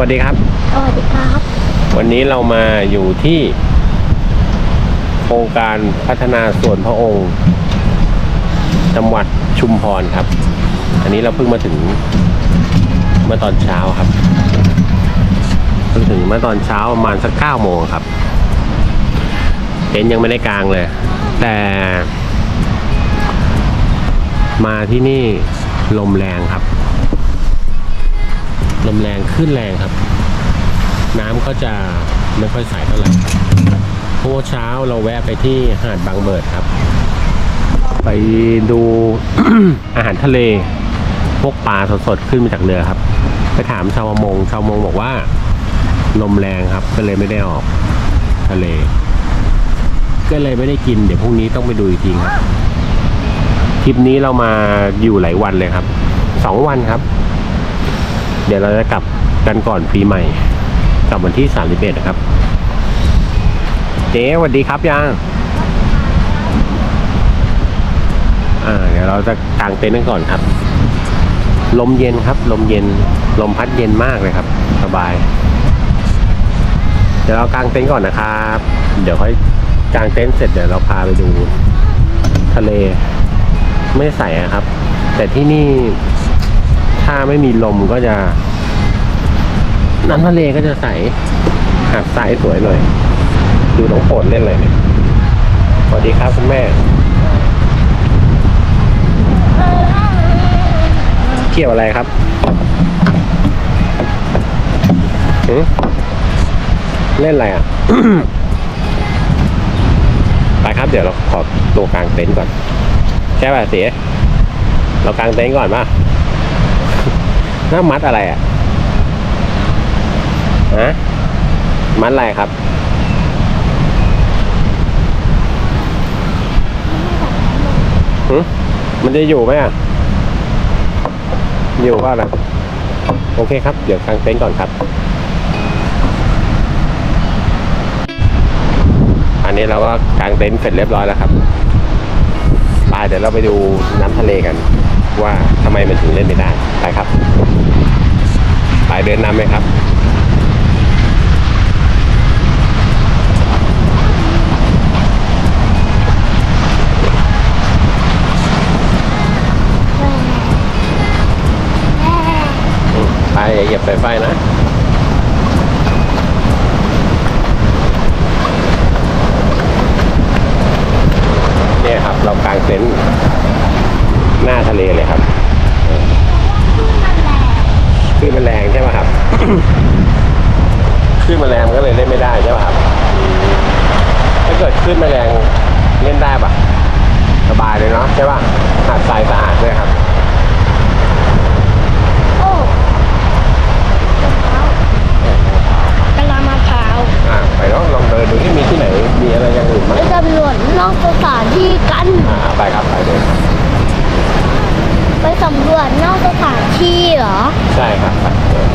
วัสดีครับ สวัสดีครับ วันนี้เรามาอยู่ที่ โครงการพัฒนาส่วนพระองค์ จังหวัดชุมพรครับ อันนี้เราเพิ่งมาถึงเมื่อตอนเช้าครับ เพิ่งถึงเมื่อตอนเช้าประมาณสักเก้าโมงครับ เต็นท์ยังไม่ได้กลางเลย แต่ มาที่นี่ลมแรงครับ ลมแรงขึ้นแรงครับ น้ำก็จะไม่ค่อยใสเท่าไหร่เพราะว่าเช้าเราแวะไปที่หาดบางเบิดครับ ไปดูอาหารทะเล พวกปลาสดๆขึ้นมาจากเรือครับ ไปถามชาวประมงชาวประมงบอกว่า ลมแรงครับ ก็เลยไม่ได้ออกทะเล ก็เลยไม่ได้กิน เดี๋ยวพรุ่งนี้ต้องไปดูอีกทีครับทริปนี้เรามาอยู่หลายวันเลยครับ สองวันครับ เดี๋ยวเราจะกลับกันก่อนปีใหม่ กลับวันที่สามสิบเอ็ดนะครับ เจ๊สวัสดีครับยังอ่าเดี๋ยวเราจะกางเต็นท์กันก่อนครับ ลมเย็นครับ ลมเย็น ลมพัดเย็นมากเลยครับ สบาย เดี๋ยวเรากางเต็นท์ก่อนนะครับ เดี๋ยวค่อยกางเต็นท์เสร็จเดี๋ยวเราพาไปดู ทะเลไม่ใสครับ แต่ที่นี่ ถ้าไม่มีลมก็จะน้ำทะเลก็จะใสหาดทรายสวยหน่อยดูน้องโปรดเล่นเลยเนี่ยสวัสดีครับคุณแม่เกี่ยวอะไรครับเล่นอะไรอะ ไปครับเดี๋ยวเราขอตัวกลางเต็นท์ก่อน ใช่ป่ะเสียเรากลางเต็นท์ก่อนป่ะ น้ามัดอะไรอะฮะมัดอะไรครับหึมันจะอยู่ไหมอะ อยู่ก็นะโอเคครับ เดี๋ยวกางเต็นท์ก่อนครับ อันนี้เราก็กางเต็นท์เสร็จเรียบร้อยแล้วครับไปเดี๋ยวเราไปดูน้ำทะเลกัน ว่าทำไมมันถึงเล่นไม่ได้ไปครับไปเดินนำไหมครับไปอย่าเหยียบสายไฟนะเนี่ยครับเรากางเต็นท์หน้าทะเลเลยครับคลื่นมันแรง ใช่ไหมครับคลื่นมันแรงมันก็เลยเล่นไม่ได้ใช่ไหมครับอืมถ้าเกิดคลื่นมันแรงเล่นได้ปะสบายเลยเนาะใช่ป่ะหาดทรายสะอาดด้วยครับโอ้กะลามะพร้าวอ่าไปเนาะลองเดินดูที่มีที่ไหน มีอะไรอย่างอื่นไหมไปตำรวจนอกสถานที่กัน อ่าไปครับไปเลยไปสำรวจนอกสถานที่เหรอ ใช่ครับไปเลย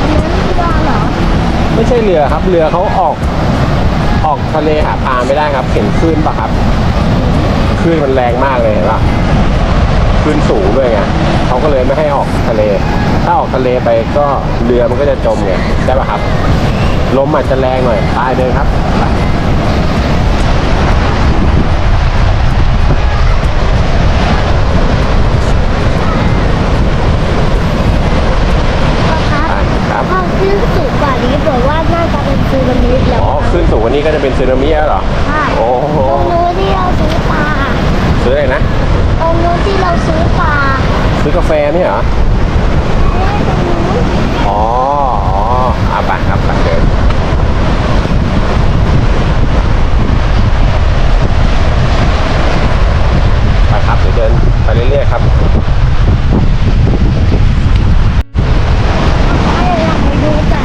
อันนั้นคือเหรอ ไม่ใช่เรือครับ เรือเขาออก ออกทะเลหาปลาไม่ได้ครับ เห็นคลื่นปะครับคลื่นมันแรงมากเลยเห็นปะคลื่นสูงด้วยไงเขาก็เลยไม่ให้ออกทะเล ถ้าออกทะเลไปก็เรือมันก็จะจมไงได้ปะครับลมอาจจะแรงหน่อยตายเลยครับ ไปครับ ถ้าขึ้นสูงกว่านี้บอกว่าน่าจะเป็นซูนามิแล้ว อ๋อคลื่ นสูงกวันนี้ก็จะเป็นสึนามิแล้วเหรอ ใช่โอ้โห ตรงนู้นที่เราซื้อปลาซื้ออะไรนะ ตรงนู้นที่เราซื้อปลาซื้อกาแฟนี่เหรอ เอ๊ะตรงนู้น อ๋ออ๋ออาไปครับไปเดินไปครับเดี๋ยวเดินไปเรื่อยๆครับ อยากไปดูแต่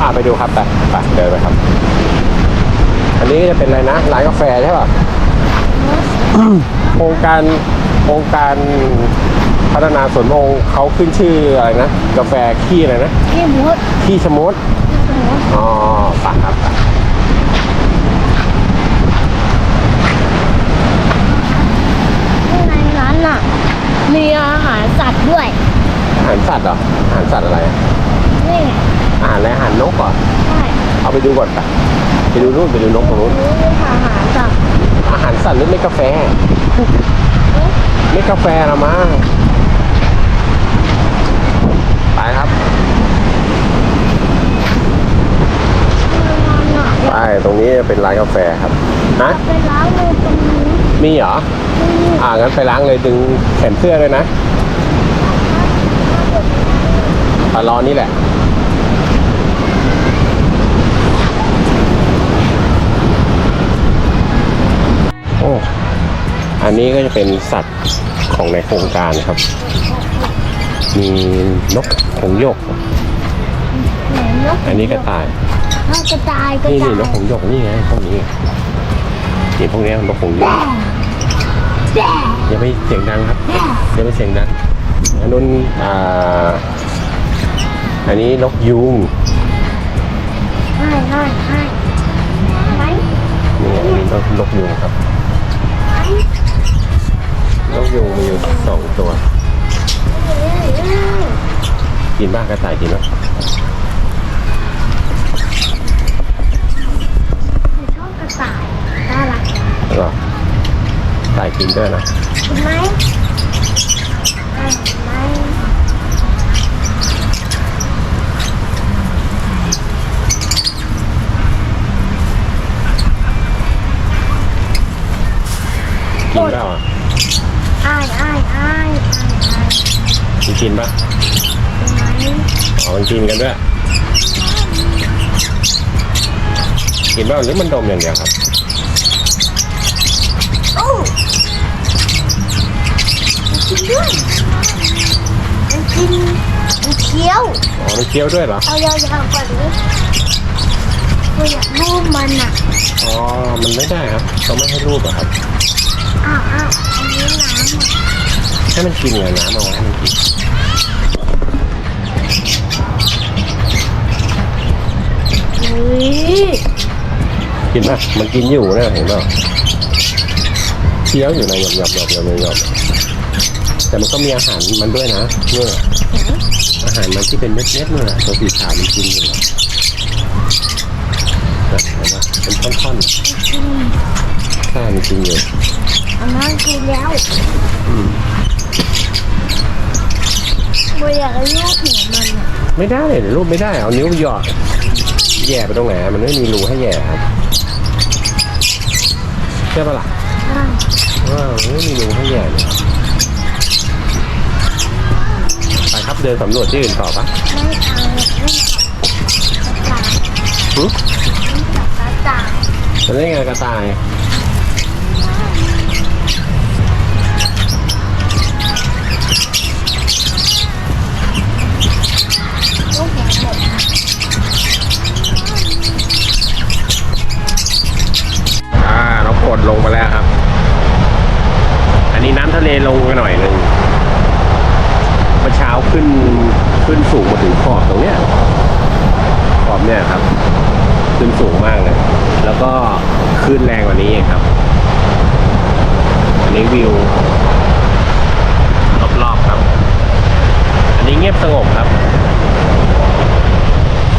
อ่าไปดูครับไปไปเดินไปครับ อันนี้จะเป็นอะไรนะ ร้านกาแฟใช่ป่ะ โครง การโครงการพัฒนาสวนโองค์เขาขึ้นชื่ออะไรนะ กาแฟขี้อะไรนะที่มดขี้ชะมดที่มดอ๋อไปครับไปข้างในนั้นน่ะ มีอาหารสัตว์ด้วย อาหารสัตว์เหรออาหารสัตว์อะไรอะนี่ไงอาหารอะไรอาหารนกเหรอใช่เอาไปดูก่อนไปไปดูนู่นไปดูนกตรงนู้นนี่คืออาหารสัตว์อาหารสัตว์หรือไม่กาแฟ ไม่กาแฟละมั้งไปครับ ไปตรงนี้เป็นร้านกาแฟครับฮะไปล้างมือตรงนี้มีเหรอ อ่างั้นไปล้างเลยดึงแขนเสื้อเลยนะตารอนี่แหละโอ้ อันนี้ก็จะเป็นสัตว์ของในโครงการครับ มีนกหงส์หยกไหนนกอันนี้กระต่ายอ้าวกระต่ายกระนี่ต่านี่ยนกหงส์หยกนี่ไงพวกนี้นี่พวกนี้นกหงส์หยกแด่อย่าไปเสียงดังครับแด่อย่าไปเสียงดังอันนู้นอ่าอันนี้นกยูงให้ให้ให้ไหมนี่อันนี้นกนกยูงครับ ไหม นกยูงมีอยู่สองตัวเอ้ยเอ้ยกินบ้างกระต่ายกินไหมชอบกระต่ายน่ารักหรอกระต่ายกินด้วยนะเห็นไหมเห็นไหมกินเปล่าอะ อ้ายอ้ายอ้ายอ้ายอ้ายมีกินปะเห็นไหมอ๋อมันกินกันด้วย กินบ้างหรือมันดมอย่างเดียวครับ โอ้มันกินด้วยมันกินมันเคี้ยวอ๋อมันเคี้ยวด้วยเหรอ เอายาวๆกว่านี้กูอยากรูปมันอะอ๋อ มันไม่ได้ครับเขาไม่ให้รูปอะครับ อ้าวอ้าวอันนี้น้ำอะ ให้มันกินไงน้ำเอาไว้ให้มันกินอุ้ยกินปะมันกินอยู่นะเห็นป่ะเคี้ยวอยู่นะหยอบหยอบหยอบหยอบหยอบแต่มันก็มีอาหารมันด้วยนะเนี่ยอาหารมันที่เป็นเม็ดเม็ดๆเนี่ยตัวสีขาวมันกินอยู่นะนะเห็นปะเป็นท่อนกินๆข้ามันกินอยู่ อันนั้นกินแล้วอืมกูอยากรูปหัวมันอะไม่ได้เดี๋ยวรูปไม่ได้เอานิ้วหยอดแย่ไปตรงไหนมันไม่มีรูให้แย่ครับใช่ปะล่ะอ้าวว้าวไม่มีรูให้แย่เลยไปครับเดินสำรวจที่อื่นต่อปะไม่เอาเล่นกับกระต่ายหึเล่นกับกระต่ายจะเล่นไงกระต่าย กหัวหมดอ่าน้องกดลงมาแล้วครับ อันนี้น้ำทะเลลงไปหน่อยหนึ่งเมื่อเช้าขึ้นขึ้นสูงมาถึงขอบตรงเนี้ยขอบเนี่ยครับ ขึ้นสูงมากเลยแล้วก็ขึ้นแรงกว่านี้อีกครับอันนี้วิวรอบๆครับ อันนี้เงียบสงบครับ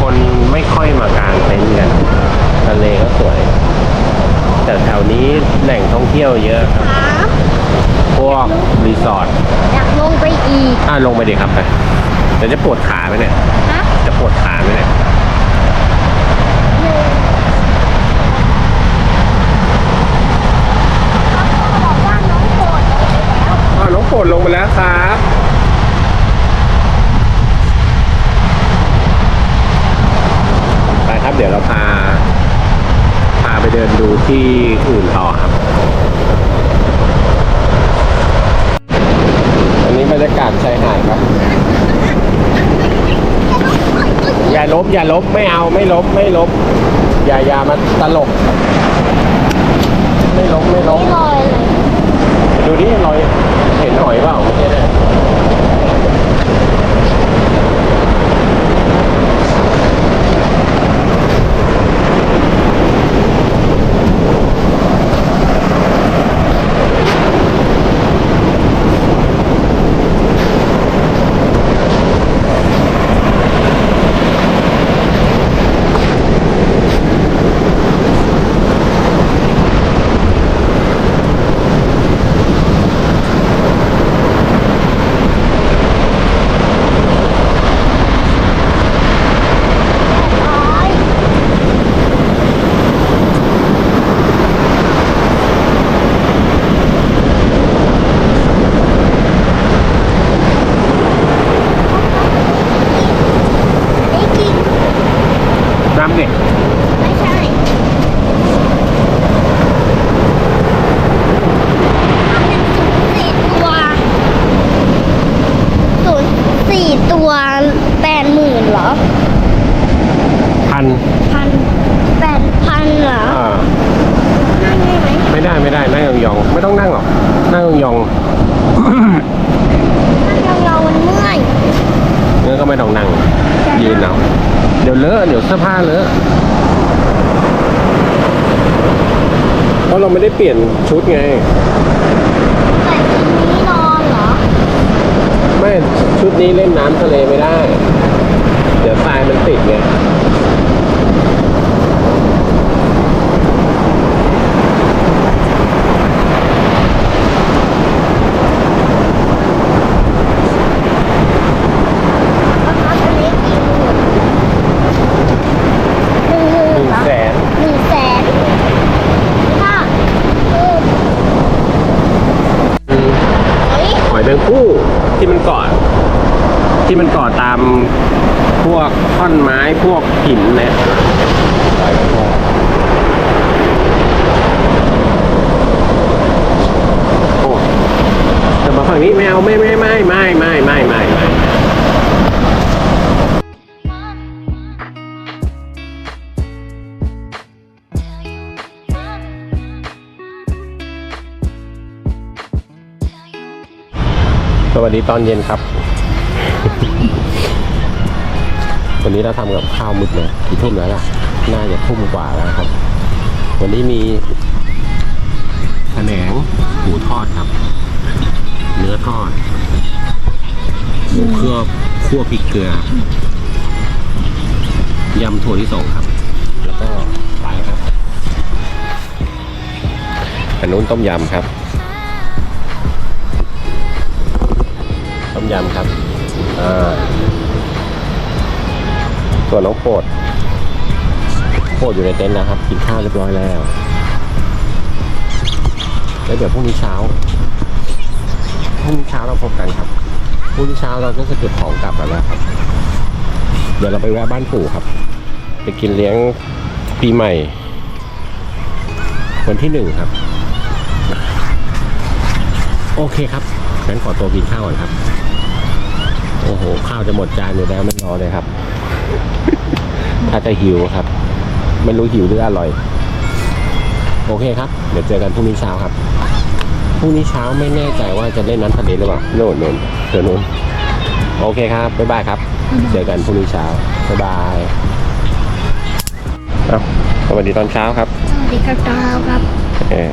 คนไม่ค่อยมากางเต็นท์กันทะเลก็สวย แต่แถวนี้แหล่งท่องเที่ยวเยอะครับ ครับพวกรีสอร์ทอยากลงไปอีกอ่าลงไปดิครับไปเดี๋ยวจะปวดขาไหมเนี่ย ฮะจะปวดขาไหมเนี่ยหนึ่งเขาบอกว่าน้องโกรธแล้วอ๋อน้องโปรดลงไปแล้วครับ ไปครับเดี๋ยวเราพา พาไปเดินดู ที่อื่นต่อครับ อันนี้บรรยากาศชายหาดครับ อย่าลบอย่าลบไม่เอาไม่ลบไม่ลบ อย่าอย่ามาตลก ไม่ลบไม่ลบไม่ลอยเลยดูนี่ลอยเห็นหอยเปล่าเมื่อกี้เนี่ย พัน พันแปดพันเหรอ อ่า นั่งได้ไหม ไม่ได้ไม่ได้นั่งยองๆไม่ต้องนั่งหรอกนั่งยอง นั่งยองๆมันเมื่อย ๆงั้นก็ไม่ต้องนั่งยืนเอาเดี๋ยวเลอะเดี๋ยวเสื้อผ้าเลอะ เพราะเราไม่ได้เปลี่ยนชุดไง แต่ทีนี้นอนเหรอ ไม่ชุดนี้เล่นน้ำทะเลไม่ได้ เดี๋ยวทรายมันติดไง เอาพักอันนี้กี่หมื่นหนึ่งหมื่ ห น นึ่ง เหรอ แสน หนึ่งแสนถ้าเออเฮ้ย หอยแมงผู้ ที่มันเกาะที่มันเกาะตามพวกท่อนไม้พวกหินนะโอ้แต่มาฝั่งนี้ไม่เอาไม่ไม่ไม่ไม่ไม่ไม่ไม่ วัสดีตอนเย็นครับ วันนี้เราทำกับข้าวมืดเลยกี่ทุ่มแล้วล่ะ น่าจะทุ่มกว่าแล้วครับ วันนี้มีแขนงหมูทอดครับ เนื้อทอดหมูเคลือบคั่วพริกเกลือยำถั่วที่สองครับ แล้วก็ไปครับอันนู้นต้มยำครับ ต้มยำครับอ่าส่วนน้องโปรดโปรดอยู่ในเต็นท์นะครับ กินข้าวเรียบร้อยแล้ว แล้วเดี๋ยวพรุ่งนี้เช้าพรุ่งนี้เช้าเราพบกันครับพรุ่งนี้เช้าเราก็จะเก็บของกลับแล้วครับ เดี๋ยวเราไปแวะบ้านปู่ครับ ไปกินเลี้ยงปีใหม่ วันที่หนึ่งครับ โอเคครับงั้นขอตัวกินข้าวก่อนครับ โอ้โห ข้าวจะหมดจานอยู่แล้วไม่รอเลยครับ ถ้าจะหิวครับ ไม่รู้หิวหรืออร่อย โอเคครับ เดี๋ยวเจอกันพรุ่งนี้เช้าครับ พรุ่งนี้เช้าไม่แน่ใจว่าจะเล่นน้ำทะเลหรือเปล่าโน่นโน่นเดี๋ยวโน่นโอเคครับ บ๊ายบายครับ เจอกันพรุ่งนี้เช้า บ๊ายบายเอาสวัสดีตอนเช้าครับ สวัสดีครับดาวครับเออ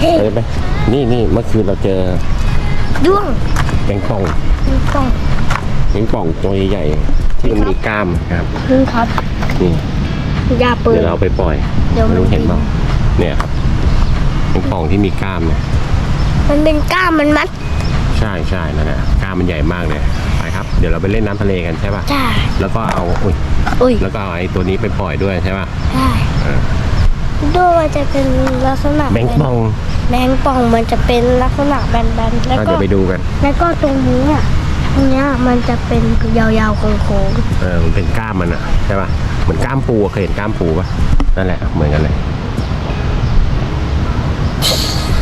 เฮ้ยไปไหมนี่นี่เมื่อคืนเราเจอ ด้วงแมงป่องมีกล่องแมงป่องตัวใหญ่ๆที่มันมีกล้ามครับพึ่งครับนี่ยาปืนเดี๋ยวเราไปปล่อยเดี๋ยวไม่มันรู้เห็นเปล่าเนี่ยครับเป็นป่องที่มีกล้ามเนี่ยมันเป็นก้ามมันมัดใช่ใช่นั่นแหละกล้ามมันใหญ่มากเลยไปครับ เดี๋ยวเราไปเล่นน้ำทะเลกันใช่ป่ะใช่แล้วก็เอาอุ้ยอุ้ยแล้วก็เอาไอ้ตัวนี้ไปปล่อยด้วยใช่ป่ะใช่เออ ด้วงมันจะเป็นลักษณะแมงป่องแมงป่องมันจะเป็นลักษณะแบนๆแล้วก็ก็เดี๋ยวไปดูกัน แล้วก็ตรงนี้อะตรงเนี้ยมันจะเป็นยาวๆโค้งเออมันเป็นกล้ามมันอะใช่ป่ะเหมือนกล้ามปูอะเคยเห็นกล้ามปูป่ะนั่นแหละเหมือนกันเลย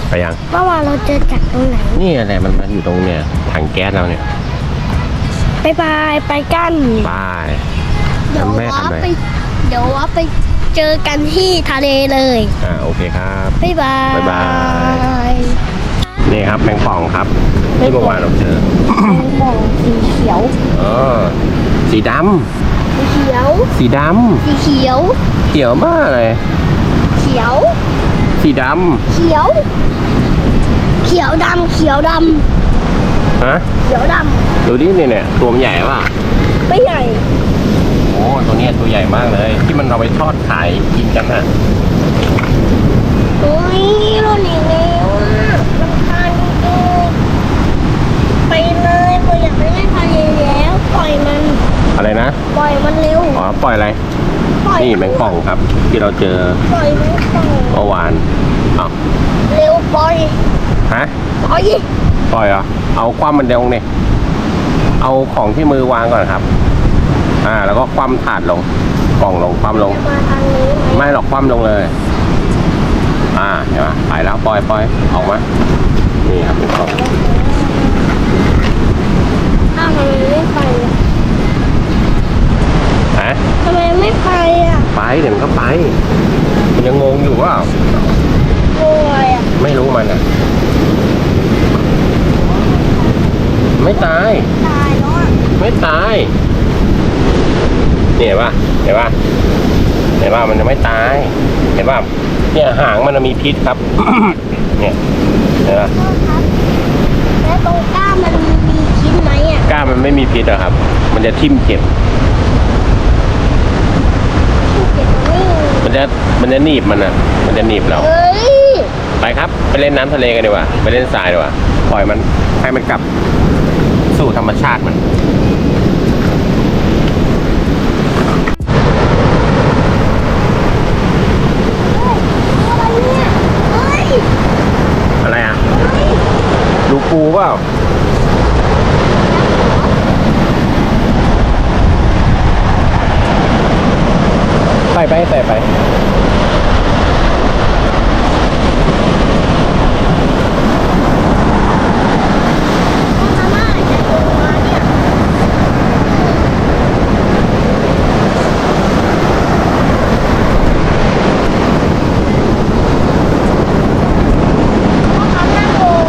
ไปยังๆเมื่อวานเราเจอจากตรงไหนนี่แหละมันมันอยู่ตรงเนี่ยถังแก๊สเราเนี่ยไปบายไปกันบาย เดี๋ยวแม่ว่าทำอะไรไป เดี๋ยวว่าไป เจอกันที่ทะเลเลย อ่าโอเคครับ บ๊ายบายบ๊ายบาย นี่ครับแมงป่องครับที่เมื่อวานเราเจอแมงป่องสีเขียว เออสีดสีเขียวำสีดสีเขียวำเขียวมากเลย เขียว สีดเขียว เขียวดำเขียวดำฮะำเขียวดดูดิเนี่ยเนี่ยตัวมันใหญ่ป่ะำไม่ใหญ่โอ้ ตัวเนี้ยตัวใหญ่มากเลย ที่มันเราไปทอดขายกินกันน่ะโอ้ยเราหนีแล้วอะรำคาญจริงๆไปเลยเราอยากไปเล่นทะเลแล้ว ปล่อยมัน อะไรนะปล่อยมันเร็ว อ๋อปล่อยอะไรปล่อยนี่แมงป่องครับ ที่เราเจอปล่อยมันปล่อยเมื่อวานอ้าวเร็วปล่อยฮะปล่อย ปล่อยเหรอเอาคว่ำมันเดียวเนี่ยเอาของที่มือวางก่อนครับ อ่า แล้วก็คว่ำถาดลงกล่องลงคว่ำลง ไม่หรอกคว่ำลงเลย อ่าเห็นไหมไปแล้วปล่อยปล่อยออกมานี่ครับกล่องอ้าวทำไมไม่ไปอะฮะทำไมไม่ไปอะไปเดี๋ยวมันก็ไปมันยังงงอยู่ว่าโอ้ยอะไม่รู้มันอะ ไม่ตาย ตายแล้วอะไม่ตาย เห็นป่ะเห็นป่ะเห็นป่ะมันจะไม่ตายเห็นป่ะเนี่ยหางมันมีพิษครับ เนี่ยเห็นป่ะพ่อครับแล้วตรงก้ามมันมีชิ้นไหมอะกล้ามมันไม่มีพิษอะครับ มันจะทิ่มเจ็บที่เจ็บนี่มันจะมันจะหนีบมันอะมันจะหนีบเราเฮ้ยไปครับ ไปเล่นน้ำทะเลกันดีกว่า ไปเล่นทรายดีกว่า ปล่อยมันให้มันกลับสู่ธรรมชาติมัน อะไรเนี่ยเฮ้ย อะไรอะ ดู ปูเปล่าไปไปไปไป อาม่าจะโดนมาเนี่ย พ่อครับนั่งลง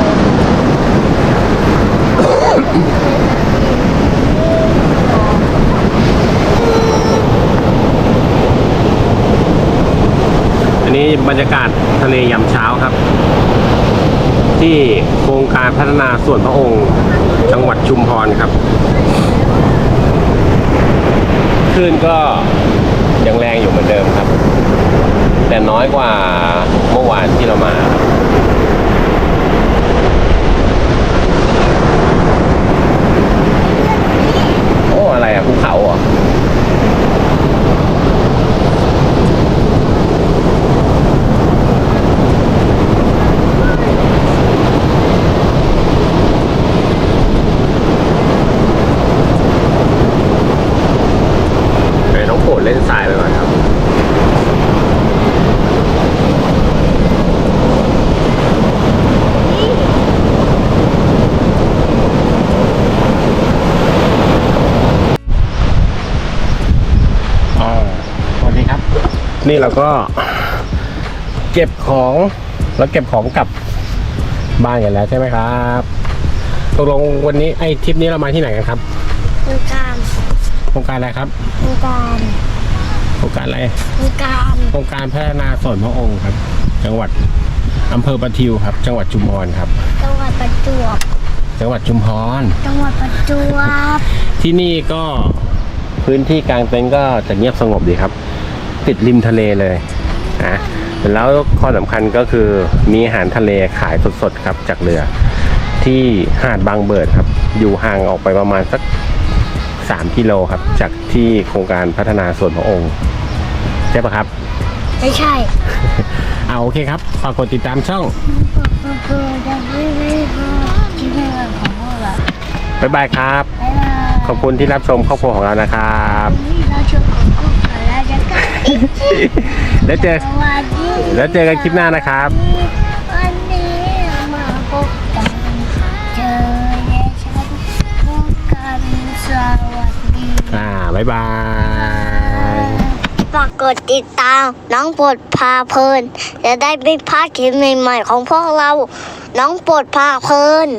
อันนี้ บรรยากาศทะเลยามเช้าครับ ที่โครงการพัฒนาส่วนพระองค์จังหวัดชุมพรครับคลื่นก็ยังแรงอยู่เหมือนเดิมครับ แต่น้อยกว่าเมื่อวานที่เรามาโอ้อะไรอะภูเขาเหรอเดี๋ยวต้องโผล่เล่นทรายไปก่อนครับ อ่าสวัสดีครับ นี่เราก็เก็บของแล้วเก็บของกลับบ้านกันแล้วใช่ไหมครับตกลงวันนี้ไอ้ทริปนี้เรามาที่ไหนกันครับตรงกลางโครงการอะไรครับตรงกลางโครงการอะไรตรงกลางโครงการพัฒนาส่วนพระองค์ครับ จังหวัดอำเภอประทิวครับ จังหวัดชุมพรครับ จังหวัดประจวบจังหวัดชุมพรจังหวัดประจวบที่นี่ก็พื้นที่กลางเต็นท์ก็จะเงียบสงบดีครับ ติดริมทะเลเลยนะแล้วข้อสำคัญก็คือมีอาหารทะเลขายสดๆครับจากเรือ ที่หาดบางเบิดครับ อยู่ห่างออกไปประมาณสัก 3 กิโลครับ จากที่โครงการพัฒนาส่วนพระองค์ ใช่ปะครับ ไม่ใช่เอาโอเคครับฝากกดติดตามช่องเพื่อจะไม่ได้พอที่เรื่องของพวกเราบ๊ายบายครับบ๊ายบายขอบคุณที่รับชมครอบครัวของเรานะครับ แล้วเจอสวัสดีแล้วเจอกันคลิปหน้านะครับ วันนี้มาพบกันเจอในฉันพบกันสวัสดีอ่าบ๊ายบาย ฝากกดติดตามน้องปลดพาเพลิน จะได้ไม่พลาดคลิปใหม่ๆของพวกเรา น้องปลดพาเพลิน